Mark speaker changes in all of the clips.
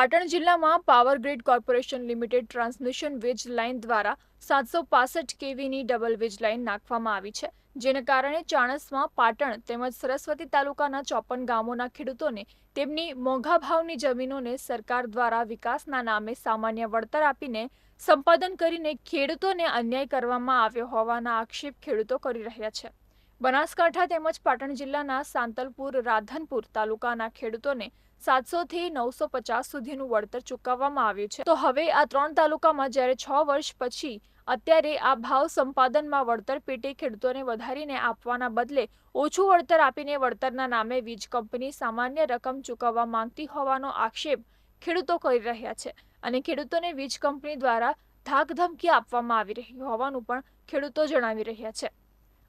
Speaker 1: પાટણ જિલ્લામાં power grid corporation limited transmission વીજ line દ્વારા સાતસો પાસઠ કેવીની ડબલ વીજ લાઇન નાખવામાં આવી છે, જેને કારણે ચાણસમાં પાટણ તેમજ સરસ્વતી તાલુકાના ચોપન ગામોના ખેડૂતોને તેમની મોંઘા ભાવની જમીનોને સરકાર દ્વારા વિકાસના નામે સામાન્ય વળતર આપીને સંપાદન કરીને ખેડૂતોને અન્યાય કરવામાં આવ્યો હોવાના આક્ષેપ ખેડૂતો કરી રહ્યા છે. બનાસકાંઠા તેમજ પાટણ જિલ્લાના સાંતલપુર, રાધનપુર તાલુકાના ખેડૂતોને સાતસોથી નવસો પચાસ સુધીનું વળતર ચૂકવવામાં આવ્યું છે. તો હવે આ ત્રણ તાલુકામાં જ્યારે છ વર્ષ પછી અત્યારે આ ભાવ સંપાદનમાં વળતર પેટે ખેડૂતોને વધારીને આપવાના બદલે ઓછું વળતર આપીને વળતરના નામે વીજ કંપની સામાન્ય રકમ ચૂકવવા માંગતી હોવાનો આક્ષેપ ખેડૂતો કરી રહ્યા છે અને ખેડૂતોને વીજ કંપની દ્વારા ધાકધમકી આપવામાં આવી રહી હોવાનું પણ ખેડૂતો જણાવી રહ્યા છે.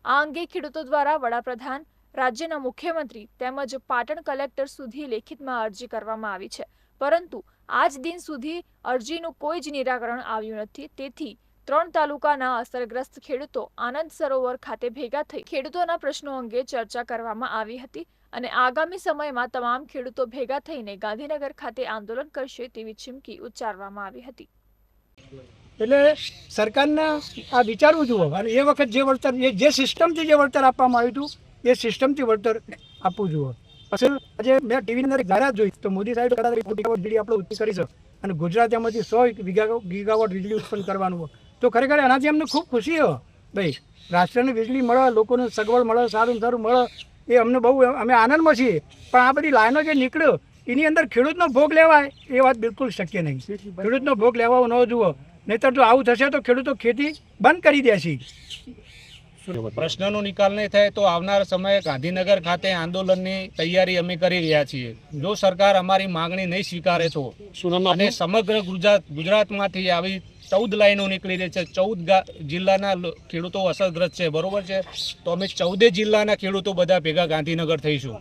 Speaker 1: આ અંગે ખેડૂતો દ્વારા વડાપ્રધાન, રાજ્યના મુખ્યમંત્રી તેમજ પાટણ કલેક્ટર સુધી લેખિતમાં અરજી કરવામાં આવી છે. પરંતુ આજ દિન સુધી અરજીનું કોઈ જ નિરાકરણ આવ્યું નથી. તેથી ત્રણ તાલુકાના અસરગ્રસ્ત ખેડૂતો આનંદ સરોવર ખાતે ભેગા થઈ ખેડૂતોના પ્રશ્નો અંગે ચર્ચા કરવામાં આવી હતી અને આગામી સમયમાં તમામ ખેડૂતો ભેગા થઈને ગાંધીનગર ખાતે આંદોલન કરશે તેવી ચીમકી ઉચ્ચારવામાં આવી હતી.
Speaker 2: એટલે સરકારને આ વિચારવું જુઓ અને એ વખત જે વળતર જે સિસ્ટમથી જે વળતર આપવામાં આવ્યું હતું, એ સિસ્ટમથી વળતર આપવું જુઓ અસલ આજે મેં ટીવીની અંદર જાહેરાત જોઈ, તો મોદી સાહેબ કદાચ કોટી વીજળી આપણે ઉત્પન્ન કરી છે. અને ગુજરાત એમાંથી સો ગીગા ગીગાવોટ વીજળી ઉત્પન્ન કરવાનું હોય. તો ખરેખર એનાથી અમને ખૂબ ખુશી હો. ભાઈ, રાષ્ટ્રને વીજળી મળે, લોકોને સગવડ મળે, સારું સારું મળે, એ અમને બહુ, અમે આનંદમાં છીએ. પણ આ બધી લાઈનો જે નીકળ્યો, એની અંદર ખેડૂતનો ભોગ લેવાય, એ વાત બિલકુલ શક્ય નહીં. ખેડૂતનો ભોગ લેવાઓ ન જુઓ. નહીતર જો આવું થશે તો ખેડૂતો ખેતી બંધ કરી દેશે
Speaker 3: પ્રશ્નનો નિકાલ નહીં થાય તો આવનાર સમયે ગાંધીનગર ખાતે આંદોલનની તૈયારી અમે કરી રહ્યા છીએ. જો સરકાર અમારી માંગણી નહીં સ્વીકારે તો અને સમગ્ર ગુજરાત ગુજરાતમાંથી આવી ચૌદ લાઈનો નીકળી રહી છે. ચૌદ જિલ્લાના ખેડૂતો અસરગ્રસ્ત છે. બરોબર છે? તો અમે ચૌદે જિલ્લાના ખેડૂતો બધા ભેગા ગાંધીનગર થઈશું.